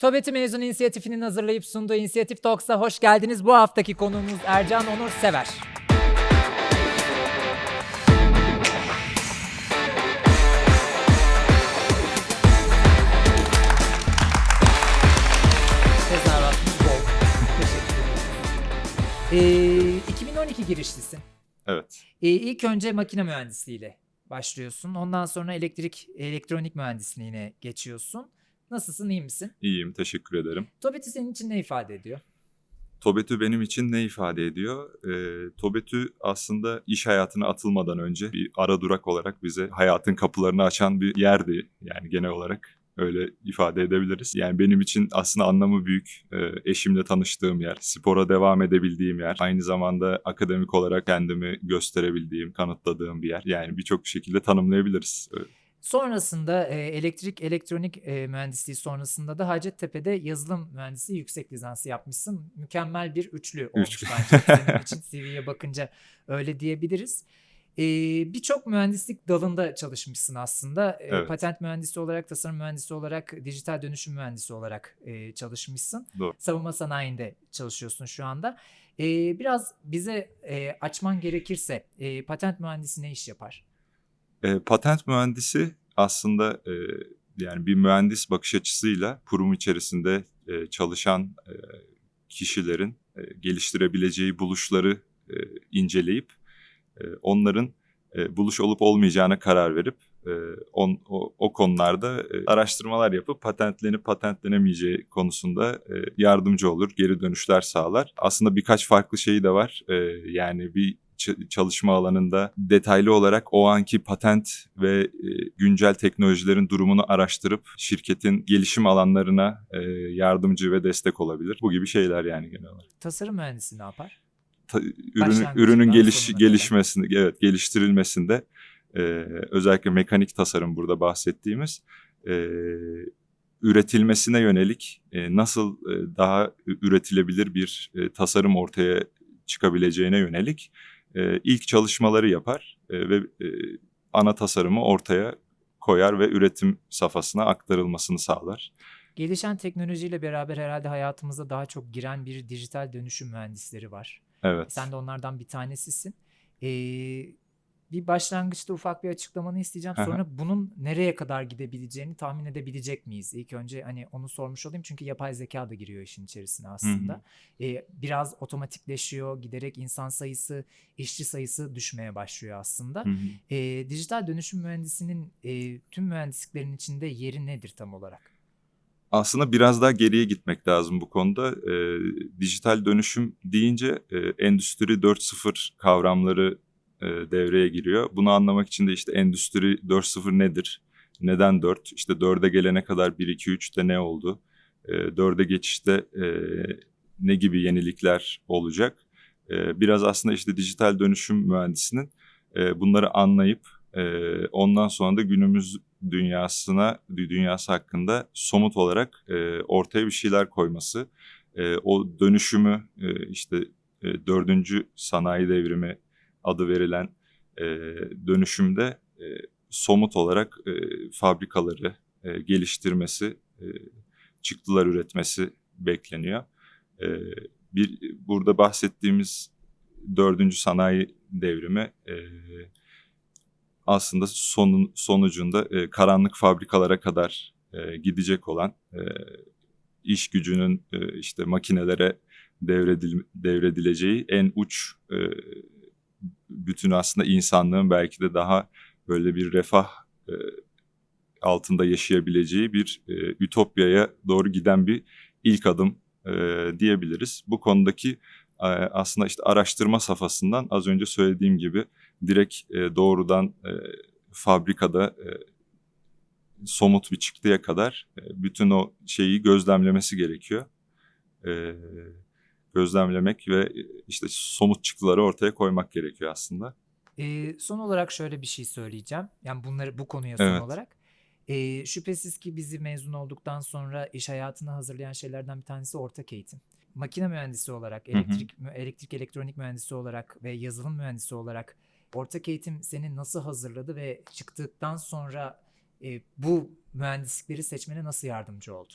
TOBET'i mezun inisiyatifinin hazırlayıp sunduğu İnisiyatif Talks'a hoş geldiniz. Bu haftaki konuğumuz Ercan Onur Sever. Tezahüratınız bol. Teşekkür ederim. Ee, 2012 girişlisin. Evet. Ee, ilk önce makine mühendisliğiyle başlıyorsun. Ondan sonra elektrik, elektronik mühendisliğine geçiyorsun. Nasılsın, iyi misin? İyiyim, teşekkür ederim. TOBET'i senin için ne ifade ediyor? TOBETÜ benim için ne ifade ediyor? Ee, TOBETÜ aslında iş hayatına atılmadan önce bir ara durak olarak bize hayatın kapılarını açan bir yerdi. Yani genel olarak öyle ifade edebiliriz. Yani benim için aslında anlamı büyük. Ee, eşimle tanıştığım yer, spora devam edebildiğim yer, aynı zamanda akademik olarak kendimi gösterebildiğim, kanıtladığım bir yer. Yani birçok şekilde tanımlayabiliriz. Ee, Sonrasında e, elektrik, elektronik e, mühendisliği sonrasında da Hacettepe'de yazılım mühendisliği yüksek lisansı yapmışsın. Mükemmel bir üçlü olmuş Üçlü. bence. Senin için CV'ye bakınca öyle diyebiliriz. E, Birçok mühendislik dalında çalışmışsın aslında. E, Evet. Patent mühendisi olarak, tasarım mühendisi olarak, dijital dönüşüm mühendisi olarak e, çalışmışsın. Doğru. Savunma sanayinde çalışıyorsun şu anda. E, biraz bize e, açman gerekirse e, patent mühendisi ne iş yapar? E, patent mühendisi aslında e, yani bir mühendis bakış açısıyla kurum içerisinde e, çalışan e, kişilerin e, geliştirebileceği buluşları e, inceleyip e, onların e, buluş olup olmayacağına karar verip e, on, o, o konularda e, araştırmalar yapıp patentlenip patentlenemeyeceği konusunda e, yardımcı olur, geri dönüşler sağlar. Aslında birkaç farklı şeyi de var. E, yani bir çalışma alanında detaylı olarak o anki patent ve e, güncel teknolojilerin durumunu araştırıp şirketin gelişim alanlarına e, yardımcı ve destek olabilir. Bu gibi şeyler yani genel olarak. Tasarım mühendisi ne yapar? Ta- ürünü, Başlangıçtan ürünün geliş, gelişmesinde, evet geliştirilmesinde e, özellikle mekanik tasarım burada bahsettiğimiz e, üretilmesine yönelik e, nasıl e, daha üretilebilir bir e, tasarım ortaya çıkabileceğine yönelik e, ilk çalışmaları yapar e, ve e, ana tasarımı ortaya koyar ve üretim safhasına aktarılmasını sağlar. Gelişen teknolojiyle beraber herhalde hayatımıza daha çok giren bir dijital dönüşüm mühendisleri var. Evet. Sen de onlardan bir tanesisin. Ee, bir başlangıçta ufak bir açıklamanı isteyeceğim. Hı hı. Sonra bunun nereye kadar gidebileceğini tahmin edebilecek miyiz? İlk önce hani onu sormuş olayım çünkü yapay zeka da giriyor işin içerisine aslında. Ee, biraz otomatikleşiyor, giderek insan sayısı, işçi sayısı düşmeye başlıyor aslında. Hı hı. Ee, dijital dönüşüm mühendisinin e, tüm mühendisliklerin içinde yeri nedir tam olarak? Aslında biraz daha geriye gitmek lazım bu konuda. Ee, dijital dönüşüm deyince e, Endüstri 4.0 kavramları e, devreye giriyor. Bunu anlamak için de işte Endüstri 4.0 nedir? Neden 4? İşte 4'e gelene kadar 1, 2, 3'te ne oldu? E, 4'e geçişte e, ne gibi yenilikler olacak? E, biraz aslında işte dijital dönüşüm mühendisinin e, bunları anlayıp e, ondan sonra da günümüz dünyasına, dünyası hakkında somut olarak e, ortaya bir şeyler koyması, e, o dönüşümü e, işte e, dördüncü sanayi devrimi adı verilen e, dönüşümde e, somut olarak e, fabrikaları e, geliştirmesi, e, çıktılar üretmesi bekleniyor. E, bir burada bahsettiğimiz dördüncü sanayi devrimi e, aslında sonun sonucunda e, karanlık fabrikalara kadar e, gidecek olan e, iş gücünün e, işte makinelere devredil, devredileceği en uç e, bütün aslında insanlığın belki de daha böyle bir refah e, altında yaşayabileceği bir e, ütopyaya doğru giden bir ilk adım e, diyebiliriz. Bu konudaki e, aslında işte araştırma safhasından az önce söylediğim gibi direkt e, doğrudan e, fabrikada e, somut bir çıktıya kadar e, bütün o şeyi gözlemlemesi gerekiyor. E, gözlemlemek ve e, işte somut çıktıları ortaya koymak gerekiyor aslında. Ee, son olarak şöyle bir şey söyleyeceğim. Yani bunları bu konuya son Evet. olarak. Ee, şüphesiz ki bizi mezun olduktan sonra iş hayatına hazırlayan şeylerden bir tanesi ortak eğitim. Makine mühendisi olarak, Hı hı. elektrik mü- elektrik elektronik mühendisi olarak ve yazılım mühendisi olarak ortak eğitim seni nasıl hazırladı ve çıktıktan sonra e, bu mühendislikleri seçmene nasıl yardımcı oldu?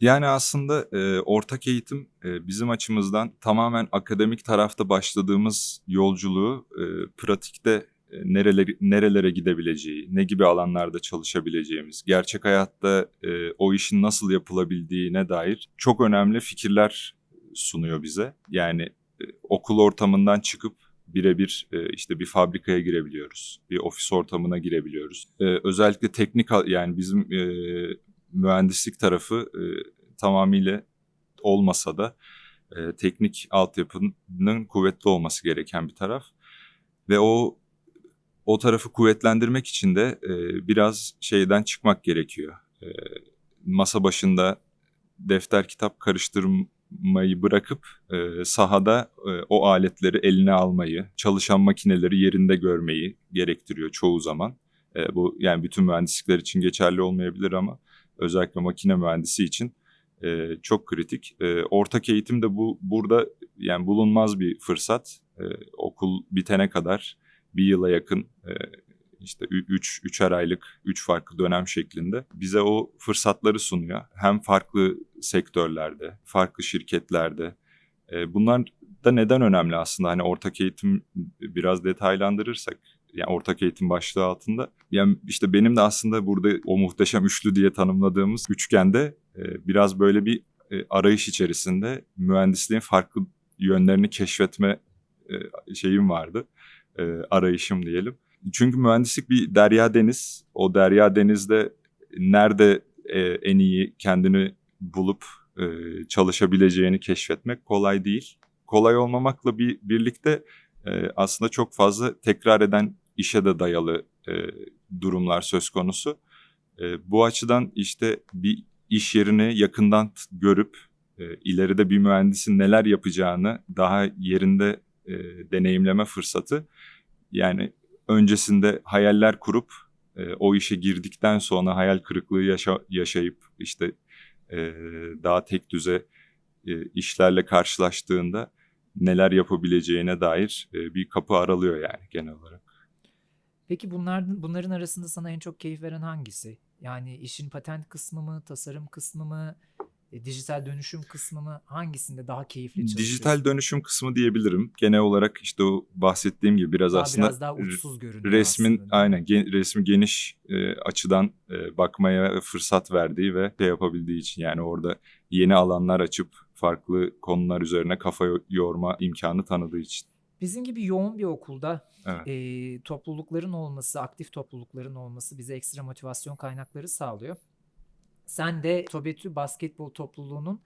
Yani aslında e, ortak eğitim e, bizim açımızdan tamamen akademik tarafta başladığımız yolculuğu e, pratikte e, nerelere, nerelere gidebileceği, ne gibi alanlarda çalışabileceğimiz, gerçek hayatta e, o işin nasıl yapılabildiğine dair çok önemli fikirler sunuyor bize. Yani e, okul ortamından çıkıp birebir e, işte bir fabrikaya girebiliyoruz, bir ofis ortamına girebiliyoruz. E, özellikle teknik yani bizim e, mühendislik tarafı e, tamamıyla olmasa da e, teknik altyapının kuvvetli olması gereken bir taraf ve o o tarafı kuvvetlendirmek için de e, biraz şeyden çıkmak gerekiyor. E, masa başında defter kitap karıştırmayı bırakıp e, sahada e, o aletleri eline almayı, çalışan makineleri yerinde görmeyi gerektiriyor çoğu zaman. E, bu yani bütün mühendislikler için geçerli olmayabilir ama özellikle makine mühendisi için e, çok kritik. E, ortak eğitim de bu burada yani bulunmaz bir fırsat. E, okul bitene kadar bir yıla yakın e, işte 3 üçer aylık 3 farklı dönem şeklinde bize o fırsatları sunuyor. Hem farklı sektörlerde, farklı şirketlerde. E, bunlar da neden önemli aslında? Hani ortak eğitim biraz detaylandırırsak yani ortak eğitim başlığı altında. Yani işte benim de aslında burada o muhteşem üçlü diye tanımladığımız üçgende e, biraz böyle bir e, arayış içerisinde mühendisliğin farklı yönlerini keşfetme e, şeyim vardı. E, arayışım diyelim. Çünkü mühendislik bir derya deniz. O derya denizde nerede e, en iyi kendini bulup e, çalışabileceğini keşfetmek kolay değil. Kolay olmamakla bir birlikte e, aslında çok fazla tekrar eden işe de dayalı e, durumlar söz konusu. E, bu açıdan işte bir iş yerini yakından görüp e, ileride bir mühendisin neler yapacağını daha yerinde e, deneyimleme fırsatı. Yani öncesinde hayaller kurup e, o işe girdikten sonra hayal kırıklığı yaşa- yaşayıp işte e, daha tek düze e, işlerle karşılaştığında neler yapabileceğine dair e, bir kapı aralıyor yani genel olarak. Peki bunların bunların arasında sana en çok keyif veren hangisi? Yani işin patent kısmı mı, tasarım kısmı mı, e, dijital dönüşüm kısmı mı? Hangisinde daha keyifli çalışıyorsun? Dijital dönüşüm kısmı diyebilirim. Genel olarak işte o bahsettiğim gibi biraz Daha aslında biraz daha uçsuz görünüyor resmin aslında, aynen gen, resmi geniş e, açıdan e, bakmaya fırsat verdiği ve şey yapabildiği için yani orada yeni alanlar açıp farklı konular üzerine kafa yo- yorma imkanı tanıdığı için. Bizim gibi yoğun bir okulda Evet. e, toplulukların olması, aktif toplulukların olması bize ekstra motivasyon kaynakları sağlıyor. Sen de Tobetü basketbol topluluğunun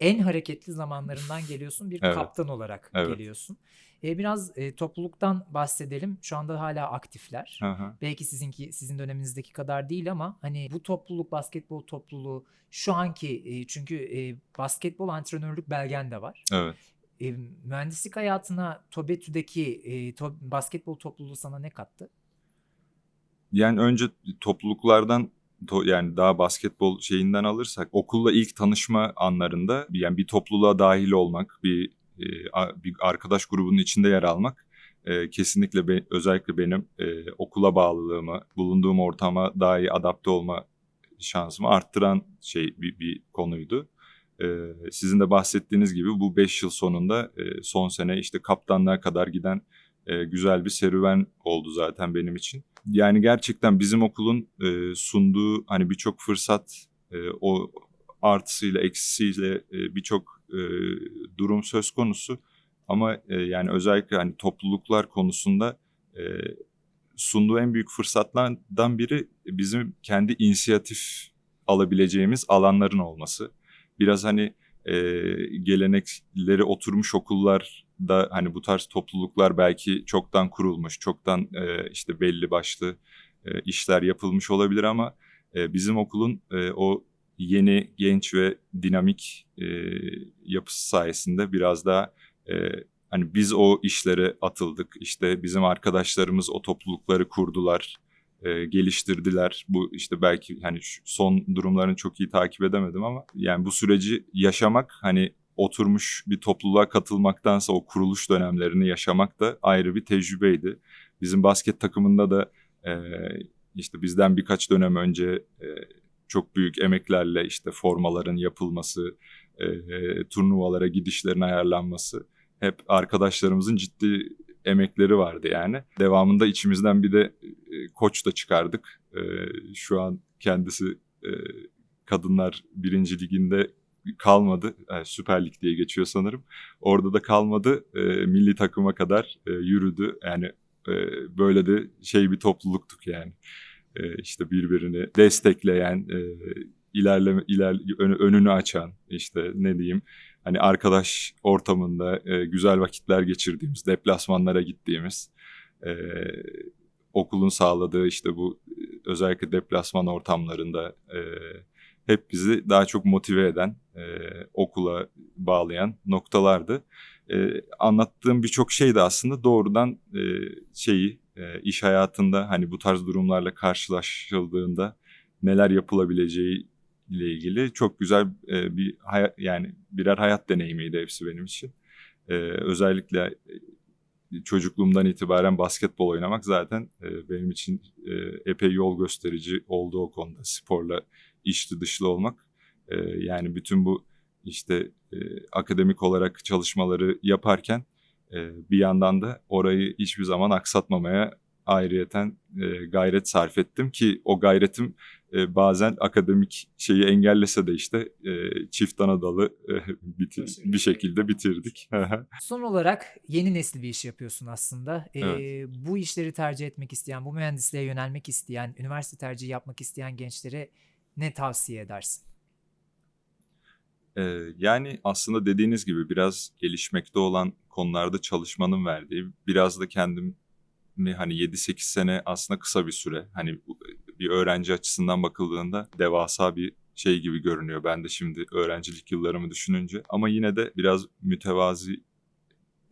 en hareketli zamanlarından geliyorsun. Bir Evet. kaptan olarak Evet. geliyorsun. E, biraz e, topluluktan bahsedelim. Şu anda hala aktifler. Hı. Belki sizinki sizin döneminizdeki kadar değil ama hani bu topluluk basketbol topluluğu şu anki e, çünkü e, basketbol antrenörlük belgen de var. Evet. E, mühendislik hayatına Tobetü'deki e, to- basketbol topluluğu sana ne kattı? Yani önce topluluklardan to- yani daha basketbol şeyinden alırsak okulla ilk tanışma anlarında yani bir topluluğa dahil olmak, bir e, bir arkadaş grubunun içinde yer almak e, kesinlikle be- özellikle benim e, okula bağlılığımı, bulunduğum ortama daha iyi adapte olma şansımı arttıran şey bir, bir konuydu. Sizin de bahsettiğiniz gibi bu 5 yıl sonunda son sene işte kaptanlığa kadar giden güzel bir serüven oldu zaten benim için. Yani gerçekten bizim okulun e, sunduğu hani birçok fırsat e, o artısıyla eksisiyle e, birçok e, durum söz konusu. Ama e, yani özellikle hani topluluklar konusunda e, sunduğu en büyük fırsatlardan biri bizim kendi inisiyatif alabileceğimiz alanların olması. Biraz hani e, gelenekleri oturmuş okullarda hani bu tarz topluluklar belki çoktan kurulmuş, çoktan e, işte belli başlı e, işler yapılmış olabilir ama e, bizim okulun e, o yeni, genç ve dinamik e, yapısı sayesinde biraz daha e, hani biz o işlere atıldık. İşte bizim arkadaşlarımız o toplulukları kurdular, e, geliştirdiler. Bu işte belki hani son durumlarını çok iyi takip edemedim ama yani bu süreci yaşamak hani oturmuş bir topluluğa katılmaktansa o kuruluş dönemlerini yaşamak da ayrı bir tecrübeydi. Bizim basket takımında da e, işte bizden birkaç dönem önce e, çok büyük emeklerle işte formaların yapılması, e, turnuvalara gidişlerin ayarlanması hep arkadaşlarımızın ciddi emekleri vardı yani. Devamında içimizden bir de e, koç da çıkardık. E, şu an kendisi e, kadınlar birinci liginde kalmadı. Yani Süper Lig diye geçiyor sanırım. Orada da kalmadı. E, milli takıma kadar e, yürüdü. Yani e, böyle de şey bir topluluktuk yani. E, işte birbirini destekleyen, e, ilerleme iler ön- önünü açan işte ne diyeyim hani arkadaş ortamında e, güzel vakitler geçirdiğimiz, deplasmanlara gittiğimiz e, okulun sağladığı işte bu e, özellikle deplasman ortamlarında e, hep bizi daha çok motive eden, e, okula bağlayan noktalardı. E, anlattığım birçok şey de aslında doğrudan e, şeyi e, iş hayatında hani bu tarz durumlarla karşılaşıldığında neler yapılabileceği ile ilgili çok güzel e, bir hayat yani birer hayat deneyimiydi hepsi benim için. E, özellikle e, çocukluğumdan itibaren basketbol oynamak zaten e, benim için e, epey yol gösterici oldu o konuda sporla içli dışlı olmak. E, yani bütün bu işte e, akademik olarak çalışmaları yaparken e, bir yandan da orayı hiçbir zaman aksatmamaya ayrıyeten e, gayret sarf ettim ki o gayretim e, bazen akademik şeyi engellese de işte e, çift anadalı e, bitir, bir şekilde bitirdik. Son olarak yeni nesil bir iş yapıyorsun aslında. Ee, Evet. Bu işleri tercih etmek isteyen, bu mühendisliğe yönelmek isteyen, üniversite tercihi yapmak isteyen gençlere ne tavsiye edersin? Ee, yani aslında dediğiniz gibi biraz gelişmekte olan konularda çalışmanın verdiği, biraz da kendimi hani 7-8 sene aslında kısa bir süre. Hani bir öğrenci açısından bakıldığında devasa bir şey gibi görünüyor. Ben de şimdi öğrencilik yıllarımı düşününce ama yine de biraz mütevazi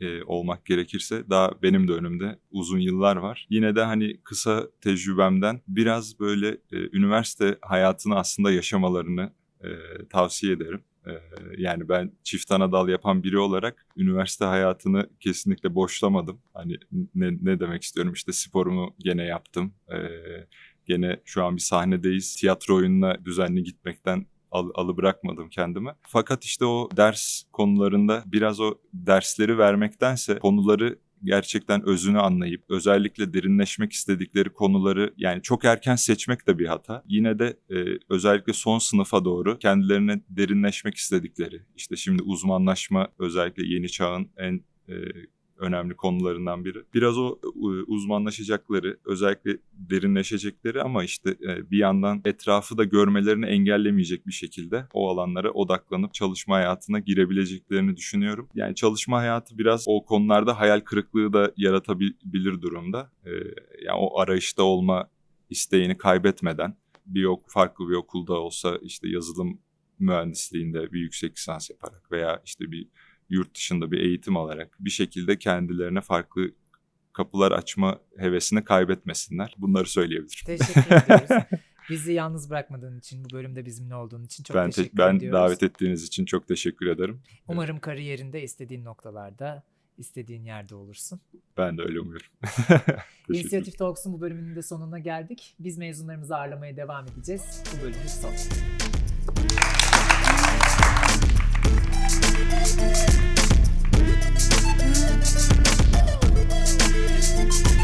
e, olmak gerekirse daha benim de önümde uzun yıllar var. Yine de hani kısa tecrübemden biraz böyle e, üniversite hayatını aslında yaşamalarını e, tavsiye ederim. E, yani ben çift anadal yapan biri olarak üniversite hayatını kesinlikle boşlamadım. Hani ne, ne demek istiyorum işte sporumu gene yaptım. E, gene şu an bir sahnedeyiz. Tiyatro oyununa düzenli gitmekten al, alı bırakmadım kendimi. Fakat işte o ders konularında biraz o dersleri vermektense konuları gerçekten özünü anlayıp özellikle derinleşmek istedikleri konuları yani çok erken seçmek de bir hata. Yine de e, özellikle son sınıfa doğru kendilerine derinleşmek istedikleri işte şimdi uzmanlaşma özellikle yeni çağın en e, önemli konularından biri. Biraz o e, uzmanlaşacakları, özellikle derinleşecekleri ama işte e, bir yandan etrafı da görmelerini engellemeyecek bir şekilde o alanlara odaklanıp çalışma hayatına girebileceklerini düşünüyorum. Yani çalışma hayatı biraz o konularda hayal kırıklığı da yaratabilir durumda. E, Yani o arayışta olma isteğini kaybetmeden bir ok farklı bir okulda olsa işte yazılım mühendisliğinde bir yüksek lisans yaparak veya işte bir yurt dışında bir eğitim alarak bir şekilde kendilerine farklı kapılar açma hevesini kaybetmesinler. Bunları söyleyebilirim. Teşekkür ediyoruz. Bizi yalnız bırakmadığın için, bu bölümde bizimle olduğun için çok ben te- teşekkür ben ediyoruz. davet ettiğiniz için çok teşekkür ederim. Umarım kariyerinde istediğin noktalarda, istediğin yerde olursun. Ben de öyle umuyorum. İnisiyatif Talks'un bu bölümünün de sonuna geldik. Biz mezunlarımızı ağırlamaya devam edeceğiz. Bu bölümün son. Thank you.